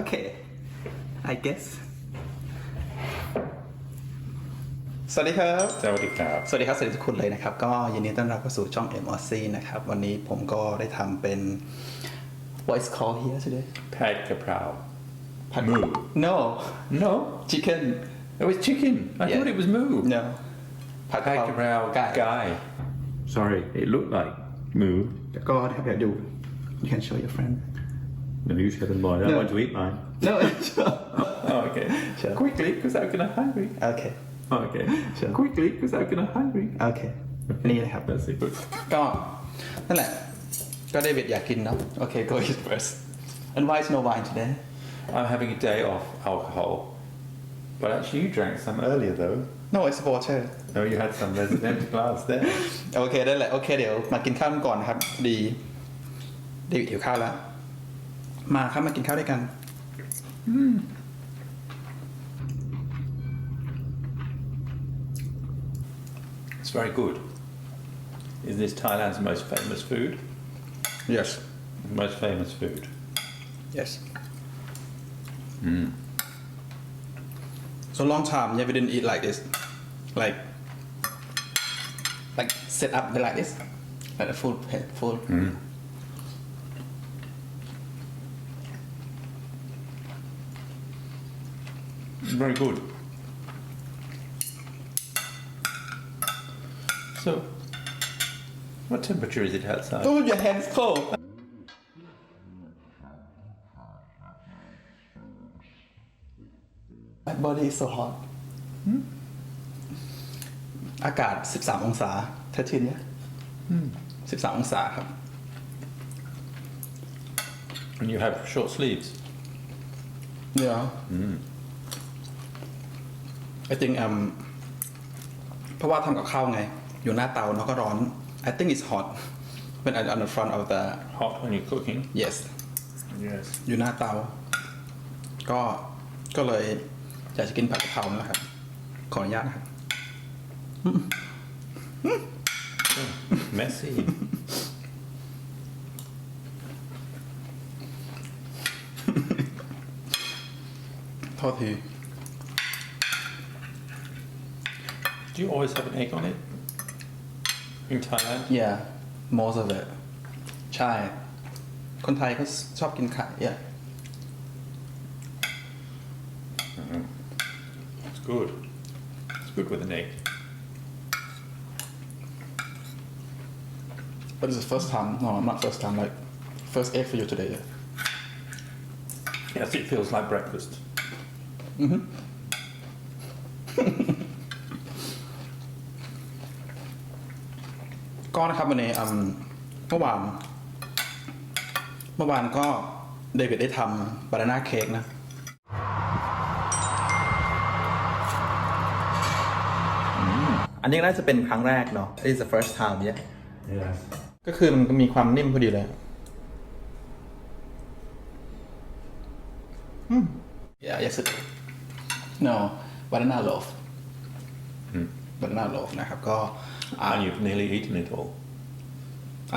Okay I guess สวัสดีครับ สวัสดีครับ สวัสดีครับ สวัสดีทุกคนเลยนะครับ ก็ยินดีต้อนรับเข้าสู่ช่อง M o c นะครับ วันนี้ผมก็ได้ทำเป็น voice call here today ผัดกะเพราผัด Moo no No chicken it was chicken I Yeah. thought it was moo no ผัดผัดกะเพราไก่ guy Sorry it looked like moo ก็นะครับเดี๋ยวดู you can show your friend No you should have mine I No. want to eat mine no Oh okay Sure. Quickly because I'm gonna hungry okay Okay Sure. Quickly because I'm gonna hungry okay นี่นะครับ That's it ก็นั่นแหละ ก็เดวิดอยากกินเนาะโอเค go eat first and why is no wine today I'm having a day off alcohol but actually you drank some earlier though no it's water No you had some there's an empty glass there โอเคได้แหละ โอเค เดี๋ยวมากินข้าวกันก่อนนะครับ ดีเดวิดหิวข้าวแล้ว มาครับมากินข้าวด้วยกัน It's very good Is this Thailand's most famous food yes Most famous food yes so long time yeah we didn't eat like this like like set up like this like a full full Very good. So, what temperature is it outside? oh your hands cold my body is so hot อากาศ 13 องศาแท้ชินเนี่ย13 องศาครับ And you have short sleeves. เดี๋ยว I think um เพราะว่าทำกับข้าวไง อยู่หน้าเตาเนาะก็ร้อน I think it's hot when I'm on the front of the Hot when you're cooking. yes Yes. อยู่หน้าเตา ก็ ก็เลยอยากจะกินผัดกะเพรานะครับ ขออนุญาตนะครับ Messy. โทษที Do you always have an egg on it? In Thailand? yeah most of it ใช่ คนไทยเขาชอบกินไข่ yeah It's good. It's good with an egg. but it's the first time no not first time like first egg for you today yeah. Yes, it feels like breakfast. ก็นะครับวันนี้อืมเมื่อวาน เมื่อวานก็เดวิดได้ทำบานาน่าเค้กนะ อันนี้น่าจะเป็นครั้งแรกเนาะ This is the first time yeah Yes. ก็คือมันก็มีความนิ่มพอดีเลยอืม yeah yes it no banana loaf banana loaf นะครับ ก็อ่า And you've nearly eaten it all.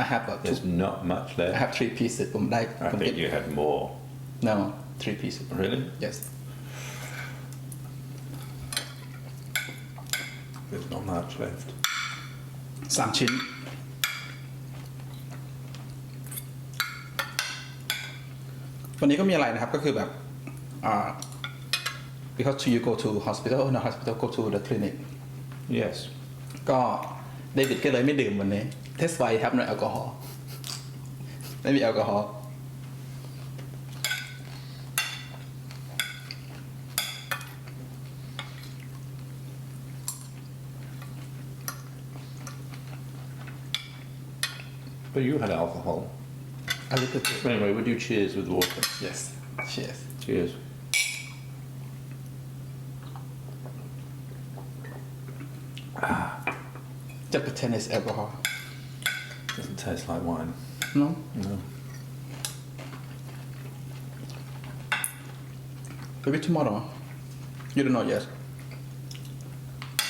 I have a two There's not much I left. have three pieces ผมได้ I ผม think you had more. no three pieces Really? yes There's not much left. สามชิ้น วันนี้ก็มีอะไรนะครับก็คือแบบอ่า because you go to hospital no hospital go to the clinic Yes. ก็เดวิดก็เลยไม่ดื่มวันนี้ เทสไวครับหน่อยแอลกอฮอล์ไม่มีแอลกอฮอล์ But you had alcohol. a little bit Anyway, we'll do cheers with water. yes cheers Cheers. just pretend it's alcohol Doesn't taste like wine. no No. maybe tomorrow you don't know yet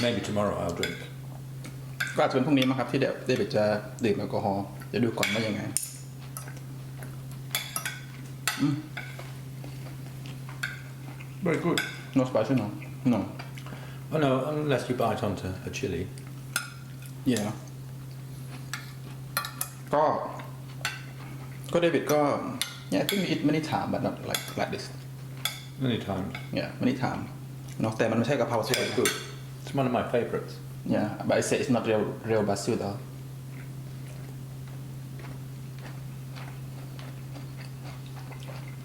Maybe tomorrow I'll drink. ก็อาจจะเป็นพรุ่งนี้มั้งครับที่เดี๋ยวเดวิดจะดื่มแอลกอฮอล์เดี๋ยวดูก่อนว่ายังไงอืม Very good. no spicy no no Oh no, unless you bite onto a chili. yeah ก็ก็เดวิดก็ yeah I think we eat many time but not like like this Anytime. yeah many time เนาะแต่มันไม่ใช่กะเพราสวย Very good. It's one of my favourites. yeah but I say it's not real real basil though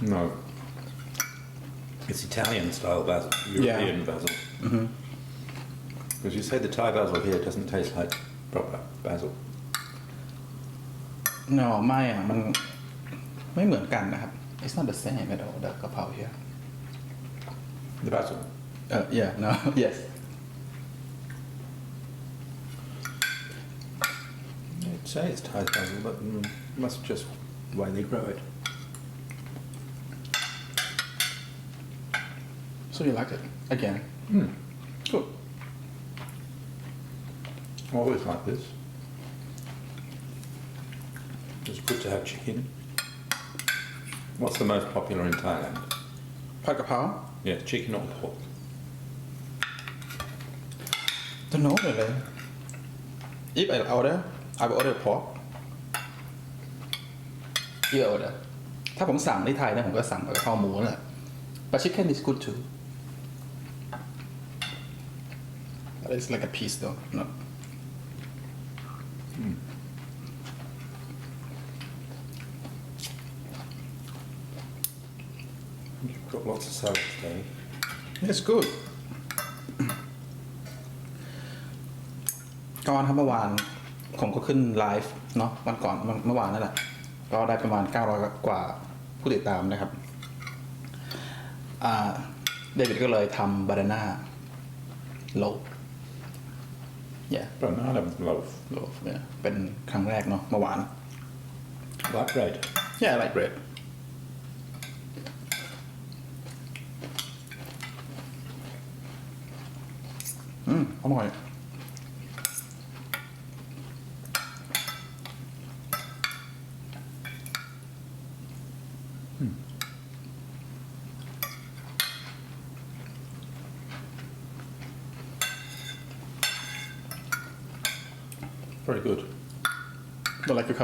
No. It's Italian style basil, Yeah. European basil. Because you say the Thai basil here doesn't taste like proper basil. no ไม่อ่ะมันไม่เหมือนกันนะครับ it's not the same at all the กะเพรา here The basil. uh, yeah no yes I'd say it's Thai basil, but mm, must just the way they grow it. so you like it again Mm. good Always like this. It's good to have chicken. What's the most popular in Thailand? ผัดกะเพรา Yeah, chicken or pork. don't know really if I order I will order pork if I order ถ้าผมสั่งที่ไทยนะผมก็สั่งกะเพราหมูนั่นแหละ but chicken is good too but it's like a piece though not You've got lots of salad today. It's good ก่อนครับเมื่อวานผมก็ขึ้นไลฟ์เนาะวันก่อนวันเมื่อวานนั่นแหละ ก็ได้ประมาณ 900 กว่าผู้ติดตามนะครับอ่าเดวิดก็เลยทำบานาน่าโล yeah Banana loaf. โล yeah เป็นครั้งแรกเนาะเมื่อวาน Like bread. yeah I like bread อืมอร่ Very good. Not like a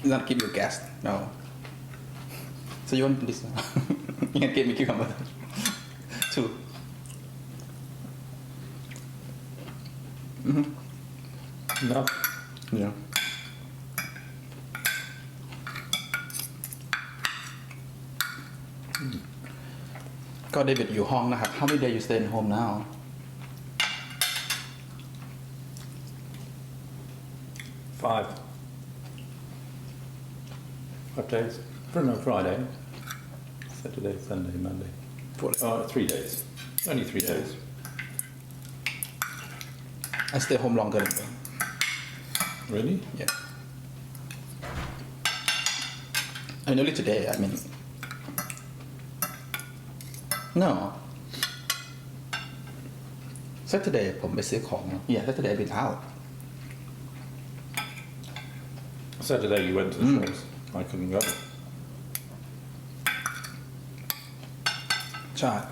Does that give you a guess. No. So you want this? you can give me cucumber. Two. Mm hmm No. Yeah. God, David, you're home. How many days you stay at home now? Five. Five days. For no Friday. Saturday, Sunday, Monday. Four. Oh, three days. Only three days. I stay home longer than them. Really? Yeah. I mean, only today, I mean. No. Saturday ผมไปซื้อของ Yeah Saturday I've been out Saturday you went to the hmm. shops. I couldn't go. Right.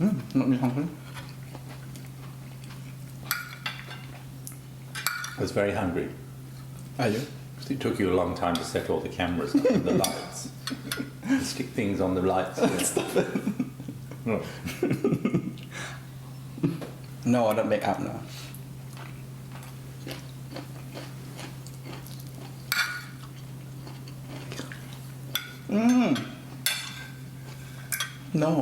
Mm, not me hungry. I was very hungry. Are you? It took you a long time to set all the cameras up and the lights. Stick things on the lights. Stop it. No I don't make up now. Mm. No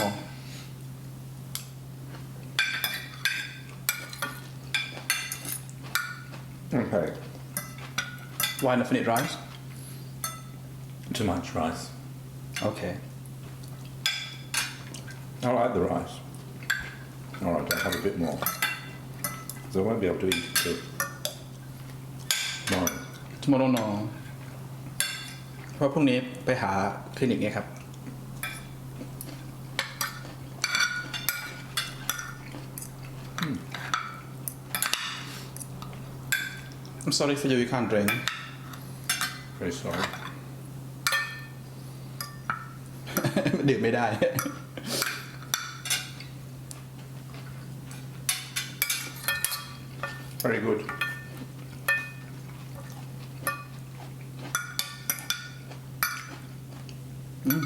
Okay. Why not It rice? Too much rice. Okay. I like the rice. All right, I'll have a bit more. So I won't be able to eat it till tomorrow. Tomorrow, no. เพราะพรุ่งนี้ไปหาคลินิกไงครับ hmm. I'm sorry for you, you can't drink Very sorry. ดื่มไม่ได้ Very good.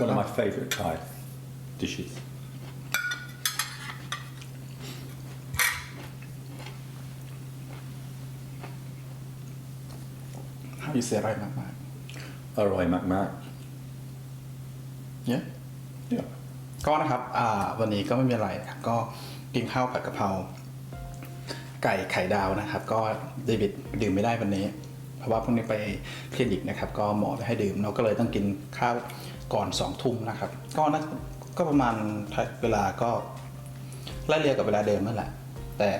One of my favourite Thai dishes. How you say อร่อยมาก Aroi Mac Mac. ๆเนี่ย Yeah. ก็นะครับอ่าวันนี้ก็ไม่มีอะไรนะครับก็กินข้าวผัดกะเพราไก่ไข่ดาวนะครับ ก็เดวิดดื่มไม่ได้วันนี้ เพราะว่าพรุ่งนี้ไปคลินิกนะครับ ก็หมอไม่ให้ดื่มเราก็เลยต้องกินข้าวก่อนสองทุ่มนะครับ ก็นะก็ประมาณเวลาก็ไล่เรียกกับเวลาเดิมนั่นแหละ แต่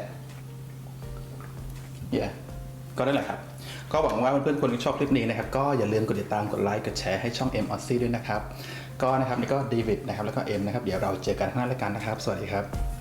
เย่ก็ได้แหละครับ ก็หวังว่าเพื่อนๆคนที่ชอบคลิปนี้นะครับก็อย่าลืมกดติดตามกดไลค์กดแชร์ให้ช่อง M o s ด้วยนะครับก็นะครับนี่ก็เดวิดนะครับแล้วก็เอ็มนะครับเดี๋ยวเราเจอกันข้างหน้ารายการนะครับ สวัสดีครับ